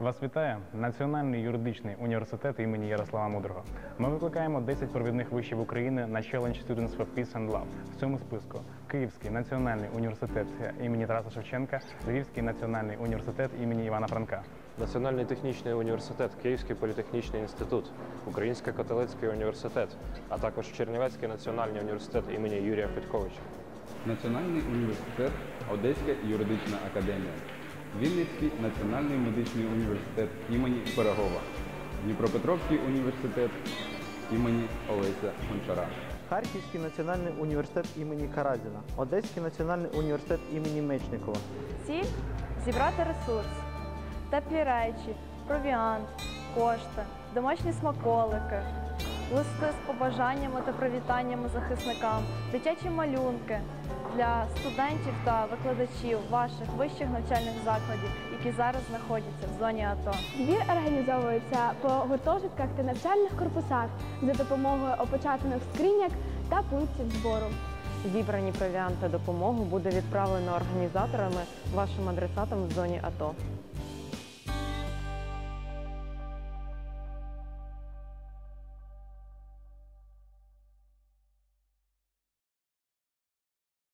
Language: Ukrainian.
Вас вітає Національний юридичний університет імені Ярослава Мудрого. Ми викликаємо 10 провідних вишів України на Challenge Students for Peace and Love. В цьому списку Київський національний університет імені Тараса Шевченка, Львівський національний університет імені Івана Франка. Національний технічний університет, Київський політехнічний інститут, Український католицький університет, а також Чернівецький національний університет імені Юрія Федьковича. Національний університет, Одеська юридична академія, Вінницький національний медичний університет імені Пирогова, Дніпропетровський університет імені Олеся Гончара. Харківський національний університет імені Каразіна, Одеський національний університет імені Мечникова. Ціль зібрати ресурс, теплі речі, провіант, кошти, домашні смаколики, листи з побажаннями та привітаннями захисникам, дитячі малюнки для студентів та викладачів ваших вищих навчальних закладів, які зараз знаходяться в зоні АТО. Збір організовується по гуртожитках та навчальних корпусах за допомогою опечатаних скриньок та пунктів збору. Зібрані провіант та допомогу буде відправлено організаторами вашим адресатам в зоні АТО.